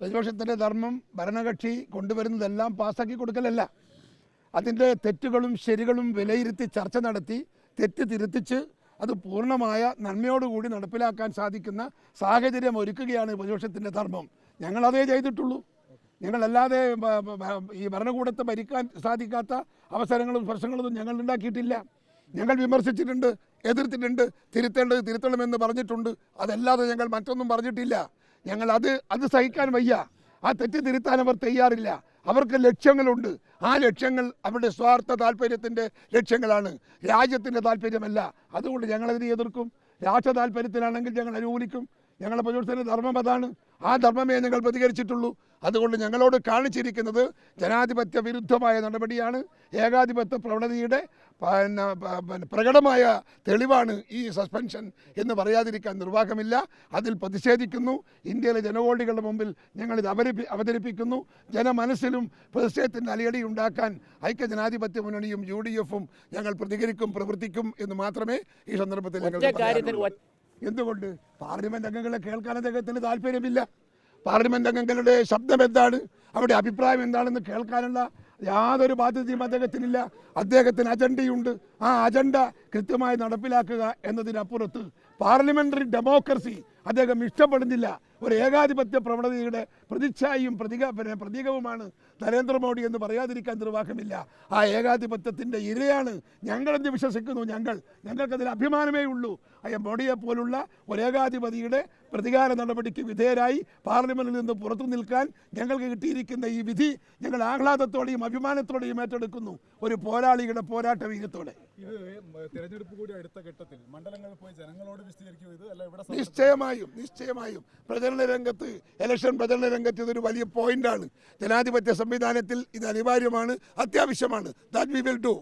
പ്രതിപക്ഷത്തിന്റെ ധർമ്മം ഭരണകക്ഷി കൊണ്ടുവരുന്നതെല്ലാം പാസ്സാക്കി കൊടുക്കലല്ല. അതിന്റെ തെറ്റുകളും ശരികളും വിലയിരുത്തി ചർച്ച നടത്തി തെറ്റ് തിരുത്തിച്ച് അത് പൂർണമായ നന്മയോടുകൂടി നടപ്പിലാക്കാൻ സാധിക്കുന്ന സാഹചര്യം ഒരുക്കുകയാണ് പ്രതിപക്ഷത്തിന്റെ ധർമ്മം. ഞങ്ങളതേ ചെയ്തിട്ടുള്ളൂ. ഞങ്ങളല്ലാതെ ഈ ഭരണകൂടത്തെ ഭരിക്കാൻ സാധിക്കാത്ത അവസരങ്ങളും സ്പർശങ്ങളൊന്നും ഞങ്ങൾ ഉണ്ടാക്കിയിട്ടില്ല ഞങ്ങൾ വിമർശിച്ചിട്ടുണ്ട് എതിർത്തിട്ടുണ്ട് തിരുത്തേണ്ടത് തിരുത്തണമെന്ന് പറഞ്ഞിട്ടുണ്ട്. അതല്ലാതെ ഞങ്ങൾ മറ്റൊന്നും പറഞ്ഞിട്ടില്ല. ഞങ്ങൾ അത് അത് സഹിക്കാൻ വയ്യ. ആ തെറ്റ് തിരുത്താൻ അവർ തയ്യാറില്ല. അവർക്ക് ലക്ഷ്യങ്ങളുണ്ട്. ആ ലക്ഷ്യങ്ങൾ അവരുടെ സ്വാർത്ഥ താല്പര്യത്തിന്റെ ലക്ഷ്യങ്ങളാണ്. രാജ്യത്തിന്റെ താല്പര്യമല്ല. അതുകൊണ്ട് ഞങ്ങളതിനെ എതിർക്കും. രാഷ്ട്ര താല്പര്യത്തിനാണെങ്കിൽ ഞങ്ങൾ അനുകൂലിക്കും. ഞങ്ങളുടെ പ്രചോദനത്തിന്റെ ധർമ്മം അതാണ്. ആ ധർമ്മമേ ഞങ്ങൾ പ്രതികരിച്ചിട്ടുള്ളൂ. അതുകൊണ്ട് ഞങ്ങളോട് കാണിച്ചിരിക്കുന്നത് ജനാധിപത്യ വിരുദ്ധമായ നടപടിയാണ്. ഏകാധിപത്യ പ്രവണതയുടെ പ്രകടമായ തെളിവാണ് ഈ സസ്പെൻഷൻ എന്ന് പറയാതിരിക്കാൻ നിർവാഹമില്ല. അതിൽ പ്രതിഷേധിക്കുന്നു. ഇന്ത്യയിലെ ജനകോടികളുടെ മുമ്പിൽ ഞങ്ങളിത് അവതരിപ്പി അവതരിപ്പിക്കുന്നു. ജനമനസ്സിലും പ്രതിഷേധത്തിന്റെ അലയടി ഉണ്ടാക്കാൻ ഐക്യ ജനാധിപത്യ മുന്നണിയും യു ഡി എഫും ഞങ്ങൾ പ്രതികരിക്കും പ്രവർത്തിക്കും എന്ന് മാത്രമേ ഈ സന്ദർഭത്തിൽ ഞങ്ങൾ. എന്തുകൊണ്ട്? പാർലമെന്റ് അംഗങ്ങളെ കേൾക്കാൻ അദ്ദേഹത്തിന് താല്പര്യമില്ല. പാർലമെന്റ് അംഗങ്ങളുടെ ശബ്ദം എന്താണ്? അവരുടെ അഭിപ്രായം എന്താണെന്ന് കേൾക്കാനുള്ള യാതൊരു ബാധ്യതയും അദ്ദേഹത്തിനില്ല. അദ്ദേഹത്തിന് അജണ്ടയുണ്ട്. ആ അജണ്ട കൃത്യമായി നടപ്പിലാക്കുക എന്നതിനപ്പുറത്ത് പാർലമെന്ററി ഡെമോക്രസി അദ്ദേഹം ഇഷ്ടപ്പെടുന്നില്ല. ഒരു ഏകാധിപത്യ പ്രവണതയുടെ പ്രതിച്ഛായും പ്രതീക പ്രതീകവുമാണ് നരേന്ദ്രമോദി എന്ന് പറയാതിരിക്കാൻ നിർവാഹമില്ല. ആ ഏകാധിപത്യത്തിന്റെ ഇരയാണ് ഞങ്ങളെന്ന് വിശ്വസിക്കുന്നു ഞങ്ങൾ. ഞങ്ങൾക്കതിൽ അഭിമാനമേ ഉള്ളൂ. അയ്യ മോഡിയെ പോലുള്ള ഒരു ഏകാധിപതിയുടെ പ്രതികാര നടപടിക്ക് വിധേയരായി പാർലമെന്റിൽ നിന്ന് പുറത്തു നിൽക്കാൻ ഞങ്ങൾക്ക് കിട്ടിയിരിക്കുന്ന ഈ വിധി ഞങ്ങൾ ആഹ്ലാദത്തോടെയും അഭിമാനത്തോടെയും ഏറ്റെടുക്കുന്നു. ഒരു പോരാളിയുടെ പോരാട്ട വീര്യത്തോടെ. തെരഞ്ഞെടുപ്പ് കൂടി അടുത്ത ഘട്ടത്തിൽ മണ്ഡലങ്ങളിൽ പോയി ജനങ്ങളോട് വിശദീകരിക്കും നിശ്ചയമായും നിശ്ചയമായും. പ്രചരണ രംഗത്ത് ഇലക്ഷൻ പ്രചരണ രംഗത്ത് ഇതൊരു വലിയ പോയിന്റാണ് ജനാധിപത്യ സംവിധാനത്തിൽ ഇത് അനിവാര്യമാണ് അത്യാവശ്യമാണ്. That we will do